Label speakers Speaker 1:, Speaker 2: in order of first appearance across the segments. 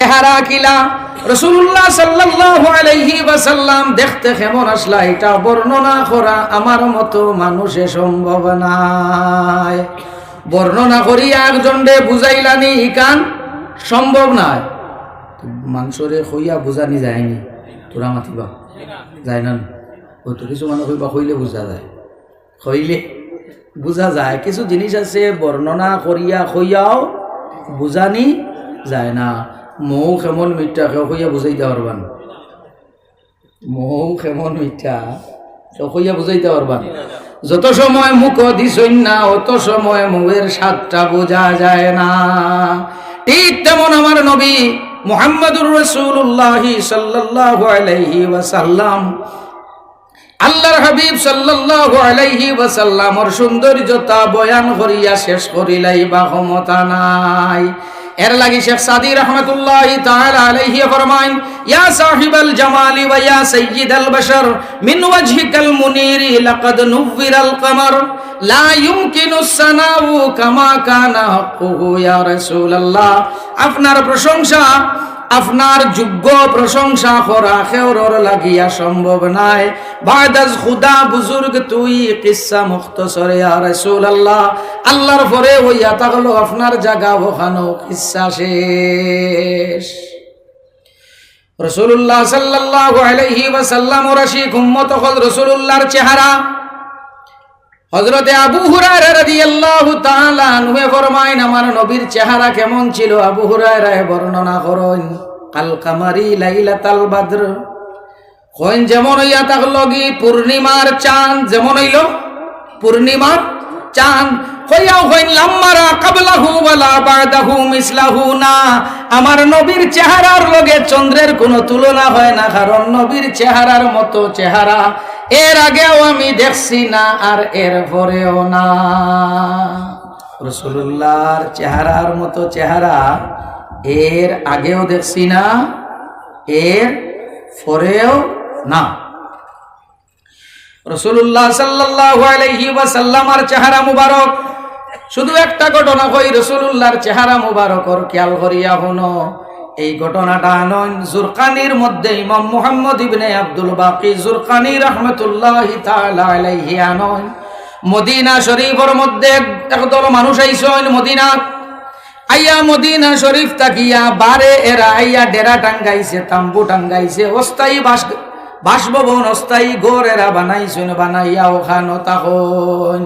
Speaker 1: চেহারা কিলা। রসুল্লাহ সাল্লাল্লাহু আলাইহি ওয়াসাল্লাম দেখতে কেমন আসলা, এটা বর্ণনা করা আমার মতো মানুষে সম্ভব নাই। বর্ণনা করিয়া একজন রে বুঝাইলানি ইকান সম্ভব নয় মানুষরে কইয়া বুঝানি যায়নি, তোরা মাতিবা। যায় না হয়তো কিছু মানুষ কইবা, কইলে বুঝা যায়। কইলে বুঝা যায়, কিছু জিনিস আছে বর্ণনা করিয়া, কইয়াও বুঝানি যায় না। মৌ কেমন মিঠা কেউ কইয়া বুঝাইতে পারবান। মৌ কেমন মিঠা কেউ কইয়া বুঝাইতে পারবান। যত সময় মুখ দিছই না, অত সময় মুখের স্বাদটা বোঝা যায় না। ঠিক তেমন আমার নবী মুহাম্মদুর রসুল্লাহ সাল্লাল্লাহু আলাইহি ওয়াসাল্লাম, আল্লাহর হাবিব সাল্লাল্লাহু আলাইহি ওয়াসাল্লামর সৌন্দর্যতা বয়ান করিয়া শেষ করিলাই বা ক্ষমতা নাই। এর লাগি শেখ সাদি রহমতুল্লাহ তাআলা আলাইহি ফরমাইন, ইয়া সাহিবাল জামালি ওয়া ইয়া সাইয়্যিদাল বাশার, মিন ওয়াজহিকাল মুনির লাকাদ নুবিরাল কমার, লা ইয়ুমকিনু সানাউ কামা কানা হাক্কুহু ইয়া রাসূলুল্লাহ। আপনার প্রশংসা আপনার যোগ্য প্রশংসা করা খেওরর লাগিয়া সম্ভব নাই। বাদাজ খুদা বুজুর্গ, তুই কিসা মুখতসরে ইয়া রাসূলুল্লাহ। আল্লাহর পরে হইয়া তাহলো আপনার জায়গা ওখানো কিসা শেষ। রসুল্লাহ সাল্লাল্লাহু আলাইহি ওয়াসাল্লাম রাশিক উম্মত হল রসুল্লাহর চেহারা। হজরতে আবু আনহু ফরমাইন আমার নবীর চেহারা কেমন ছিল? আবু হুরায়রা বর্ণনা করেন, কাল কামারি লাইলা তাল বাদর, কইন যেমন হইয়া থাকল কি পূর্ণিমার চাঁদ, যেমন হইল পূর্ণিমার চাঁদ হইয়াও হইন লাম্মারা কাবলাহু ওয়ালা বাদাহু মিসলাহু না, আমার নবীর চেহারার লগে চন্দ্রের কোনো তুলনা হয় না, কারণ নবীর চেহারার মতো চেহারা এর আগেও আমি দেখছি না, আর এর পরেও না। রসুল্লাহর চেহারার মতো চেহারা এর আগেও দেখছি না, এর পরেও না। রসুল্লাহ আলাইহি ওয়াসাল্লামার চেহারা মুবারক। শুধু একটা ঘটনা কই রসুল্লাহর চেহারা মুবারকর, খেয়াল করিয়া হনো এই ঘটনাটা নয়। জুরকানির মধ্যে ইমাম মুহাম্মদ ইবনে আব্দুল বাকি জুরকানি রহমতুল্লাহ আনয় মদিনা শরীফের মধ্যে একদল মানুষ আইসন মদিনা। আইয়া মদিনা শরীফ তাকিয়া বারে এরা আইয়া ডেরা টাঙ্গাইছে, তাম্বু টাঙ্গাইছে, অস্থায়ী বাস বাসভবন, অস্থায়ী ঘর এরা বানাইছেন, বানাইয়া ওখানো তখন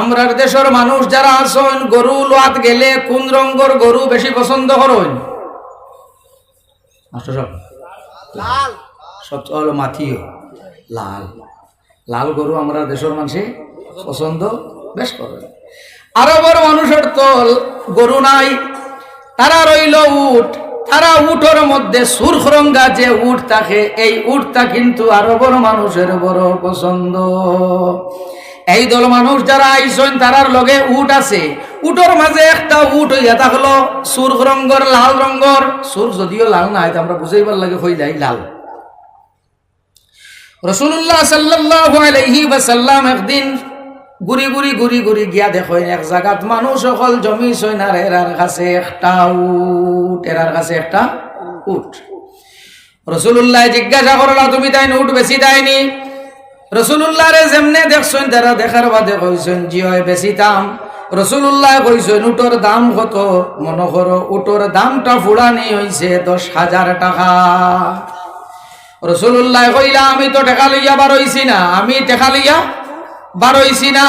Speaker 1: আমরার দেশের মানুষ যারা আসন গরু লোয়াত গেলে কোন রঙ্গর গরু বেশি পছন্দ করেন? মাস্টার সাহেব? লাল। সব হলো মাথিও লাল। লাল গরু আমরা দেশের মানুষে পছন্দ বেশ করে। আরবর মানুষের তো গরু নাই। তারা রইল উঠ তারা উঠোর মধ্যে সুরখরঙ্গা যে উঠ থাকে এই উঠটা কিন্তু আরবর মানুষের বড় পছন্দ। এই দল মানুষ যারা আইসন তারার লগে উঠ আছে। উটর মাঝে একটা উট হইয়া থাকল সুর রঙ্গর লাল রঙ্গর সুর যদিও লাল না হয় আমরা বুঝাইবার লাগে হই যায় লাল। রসুল্লাহ সাল্লাল্লাহু আলাইহি ওয়াসাল্লাম একদিন গুড়ি গুড়ি গুড়ি গুড়ি গিয়া দেখেন, এক জায়গাত মানুষ সকল জমি সৈনার এরার কাছে একটা উট, এরার কাছে একটা উট। রসুল্লাহ জিজ্ঞাসা করলা, তুমি তাই উট বেশি দেয়নি রসুল্লাহ রে যেমনে দেখছেন তারা দেখার বাদে কইছেন, জি হয় বেশি দাম। রসুল্লাহ কইছেন উটোর দাম কত? মনে করো, উটোর দামটা ফুড়ানি হইছে দশ হাজার টাকা। রসুল্লাহ কইলা, আমি তো টেকা লইয়া বারইছি না, আমি টেকা লইয়া বারইছি না।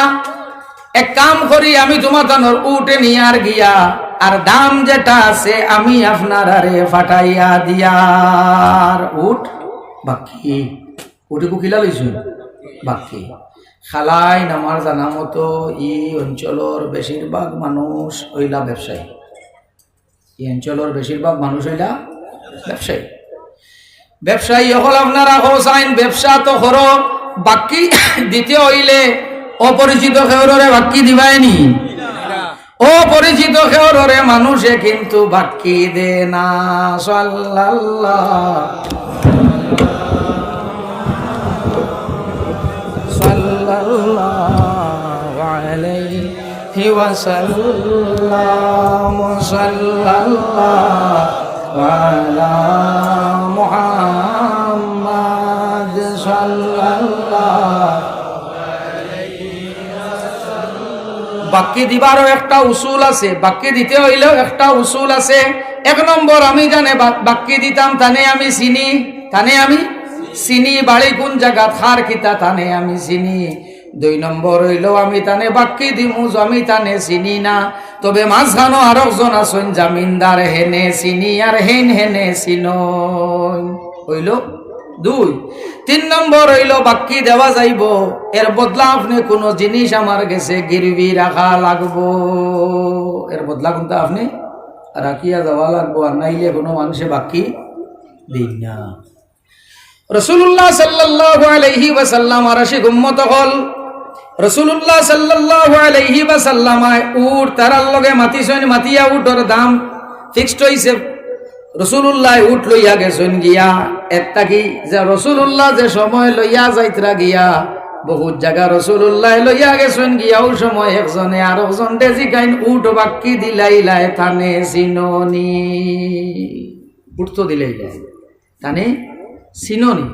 Speaker 1: এক কাম করি, আমি তোমার উঠে নিয়ার গিয়া, আর দাম যেটা আছে আমি আপনার আরে ফাটাইয়া দিয়ার উঠ বাকি। উঠে কুকিলা লইছুন বাকি। খালাই নামার জানা মতো ই অঞ্চলের বেশিরভাগ মানুষ হইলা ব্যবসায়ী। এই অঞ্চলের বেশিরভাগ মানুষ হইলা ব্যবসায়ী। ব্যবসায়ী হল আপনারা হোসাইন ব্যবসা তো হর বাকি দিতে হইলে অপরিচিত খেওরে বাকি দিবাইনি। অপরিচিত খেওরে মানুষে কিন্তু বাকি দে না সাল্লাল্লাহ। সাল্লাল্লাহু আলাইহি ওয়াসাল্লাম সাল্লাল্লাহু وعلى محمد صلى الله বাক্যে দিবারও একটা উসুল আছে বাক্যে দিতে হইলেও একটা উসুল আছে এক নম্বর আমি জানে বা- বাক্যে দিতাম তানে আমি চিনি তানে আমি চিনি বাড়ি কোন জায়গা খার কিতা তানে আমি চিনি দুই নম্বর হইল, আমি তানে বাক্যে দিমু আমি তানে চিনি না। তবে মাঝখানো আর একজন আছেন, জামিনদার হেনে চিনি আর হেন হেনে চিন। হইল দুই। তিন নম্বর হইল বাক্যি দেওয়া যাইব। এর বদলা আপনি কোন জিনিস আমার গেছে গিরবি রাখা লাগবো। এর বদলা কিন্তু আপনি রাখিয়া দেওয়া লাগবো, আর নাইলে কোনো মানুষে বাক্যি দিন না। রসুল্লাহ সাল্লাহ আলহি ওয়াসাল্লাম আর সে গুম্মত হল রসুল্লাহ সাল্লাহ আলহি ওয়াসাল্লাম উঠ তারার লগে মাতি সৈন মাতিয়া উঠর দাম ফিক্সড হইছে। রসুল্লাহ উঠ লইয়া গেছেন গিয়া, একটা কি? যে রসুল্লাহ যে সময় লইয়া যাইতরা গিয়া, বহুত জায়গা রসুল্লাহ লইয়া গেছেন গিয়া ও সময় একজনে আর একজন ডেজি গাইন উঠ বাক্কি দিলাইলাই থানে চিননি। উঠ তো দিলাইলাই তানে চিননি?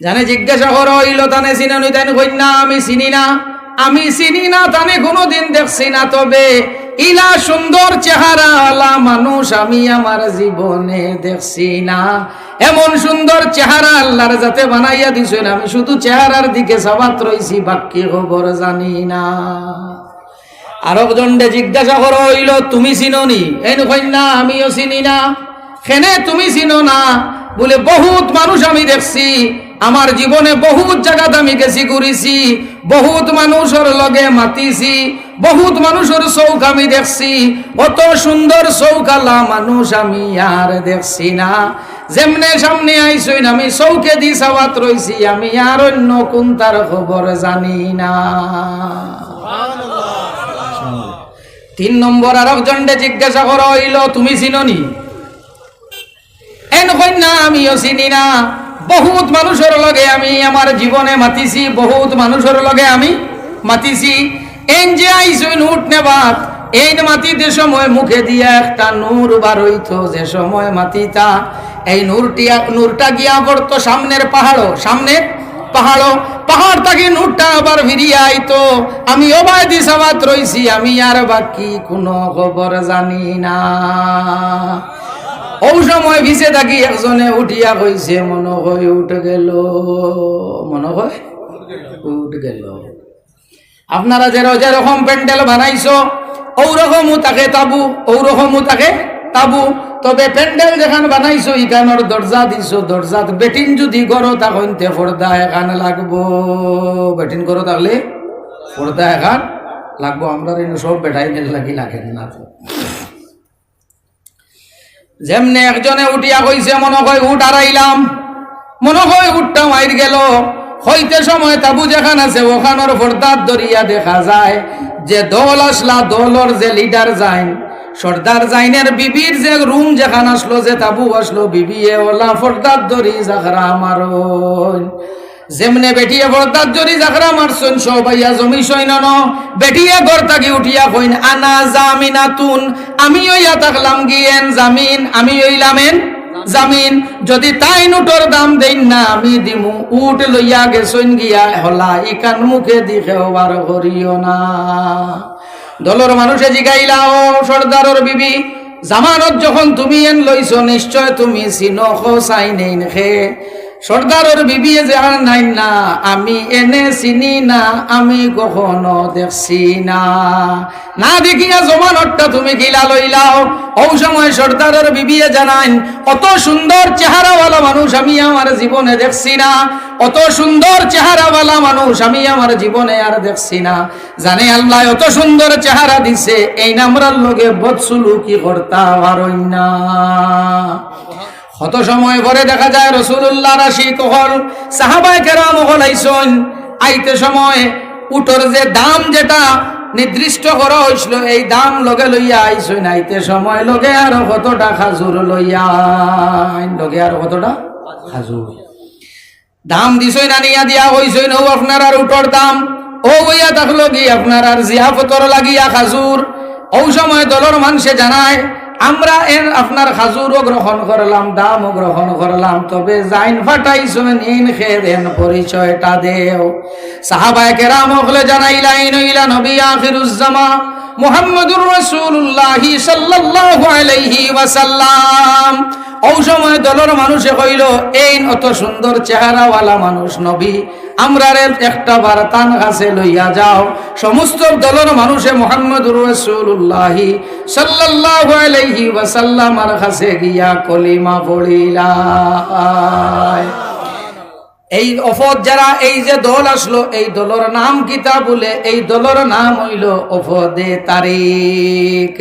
Speaker 1: জানে জিজ্ঞাসা করা হইল তানে চিননি তাই কই না আমি চিনি না। আমি চিনি না তানে কোনোদিন দেখছি না তবে, ইলা সুন্দর চেহারা, আলা মানুষ আমি আমার জীবনে দেখছি না। এমন সুন্দর চেহারা আল্লাহর যাতে বানাইয়া দিছেন, আমি শুধু চেহারার দিকে সবাত রইছি বাক্যে খবর জানি না। আরব দণ্ডে জিজ্ঞাসা করো হইল তুমি চিননি এই কই না আমিও চিনি না। খেনে, তুমি চিনো না? বলে, বহুত মানুষ আমি দেখছি। আমার জীবনে বহুত জায়গাত আমি গেছি, ঘুরিছি। বহুত মানুষের লগে মাতিছি, বহুত মানুষের চৌক আমি দেখছি। অত সুন্দর চৌকালা মানুষ আমি আর দেখছি না। যেমনে সামনে আইসইন আমি চৌকে দি সাবাত রইছি, আমি আর অন্য কোন তার খবর জানি না। তিন নম্বর আর একজনকে জিজ্ঞাসা করা হইল, তুমি চিননি? এন কন্যা, আমিও চিনি না। বহুত মানুষের লগে আমি আমার জীবনে মাতিছি, বহুত মানুষের লগে আমি মাতিছি। এন যে আইসুন উঠ নেবাত এই মাতিতে সময় মুখে দিয়া একটা নূর বার হইতো, যে সময় মাতিতা এই নূরটিয়া নূরটা গিয়া পড়তো সামনের পাহাড়ও সামনের পাহাড়ও পাহাড় তাকে নূরটা আবার ফিরিয়া আইতো। আমি অবায় দিশাবাত রইছি, আমি আর বাকি কোনো খবর জানি না। ও সময় ভিসে থাকি, একজনে উঠিয়া কইছে, মনে হয় উঠে গেল। মনে হয় উঠ গেল। আপনারা যে যেরকম প্যান্ডেল বানাইছো ওরকমও তাকে তাবু ওরকমও তাকে তাবু। তবে প্যান্ডেল যেখান বানাইছো ইখানোর দরজা দিছো। দরজাত বেটিন যদি করো তখন তে পর্দা এখান লাগবো। বেটিন করো তাহলে পর্দা এখান লাগবো। আমরা সব বেটাই লাগি লাগে না। যেমনে একজনে উঠিয়া কইছে, মনে হয় উঠ আড়াইলাম। মনে হয় উঠটা মাইর গেল। হইতে সময় তাবু যেখান আছে, ওখানোর ফর্দার দরিয়া দেখা যায় যে দল আসলা, দলর যে লিডার যাইন। সর্দার জাইনের বিবির যে রুম যেখান আসলো, যে তাবু আসলো, বিবি ওলা ফর্দার দরি জাখরা আমার যেমনে বেটিয়ে বরদার জরি জাখরা মারছুন, সবাইয়া জমি সইন বেটিয়ে থাকি উঠিয়া কইন, আনা জামিনা তুন আমি ওইয়া থাকলাম গিয়েন জামিন? আমি ওইলামেন জামিন। যদি তাই নোটর দাম দেন না, আমি দিমু। উঠ লইয়া গেছইন গিয়া, হলা ইকান মুখে দিখে বার করিও না। দলর মানুষে জিগাইলা ও সর্দারর বিবি, জামানত যখন তুমি এন লইছ, নিশ্চয় তুমি চাই নেই খে সর্দারের বিবি আর নাই না, আমি এনে চিনি না, আমি কখনো দেখছি না। না দেখিয়া জমানতটা তুমি গিলা লইলাও। ও সময় সর্দারের বিবিয়ে জানাইন, অত সুন্দর চেহারাওয়ালা মানুষ আমি আমার জীবনে দেখছি না। অত সুন্দর চেহারাওয়ালা মানুষ আমি আমার জীবনে আর দেখছি না। জানে আল্লাহ, অত সুন্দর চেহারা দিছে, এই নামরার লোকে বৎসুলু কি কর্তা পারই না কত সময় পরে দেখা যায় রসুল্লাহ রাশি কহল সাহাবাই কেরাম হল আইতে সময় উটোর যে দাম যেটা নির্দিষ্ট করা হয়েছিল এই দাম লগে লইয়া আইসন, আইতে সময় লগে আর কতটা খাজুর লইয়া লগে আর কতটা খাজুর। দাম দিছই না নিয়া দিয়া হইছই নৌ আপনার আর উটোর দাম, ও হইয়া থাকল কি, আপনার আর জিয়াফতর লাগিয়া খাজুর। ও সময় দলর মানুষে জানায় আমরা এর আপনার খাজুরও গ্রহণ করলাম, দামও গ্রহণ করলাম, তবে জাইন ফাটাইছেন ইন খেদেন পরিচয়টা দেও। সাহাবায়ে কেরাম হলে জানাইলাইন, ইলা নবী আখিরুজ্জামা মুহাম্মদুর রাসূলুল্লাহ সাল্লাল্লাহু আলাইহি ওয়াসাল্লাম। ওই সময় দলের মানুষে কইল, এই অত সুন্দর চেহারাওয়ালা মানুষ নবী, আমরা একটা বার তান কাছে লইয়া যাও। সমস্ত দলের মানুষে মোহাম্মদুর রসুল্লাহি সাল্লাল্লাহু আলাইহি ওয়াসাল্লামার কাছে গিয়া কলিমা পড়িলা এই অফত যারা এই যে দল আসলো, এই দলর নাম কিতা বলে? এই দলর নাম হইল অফদে তারিখ।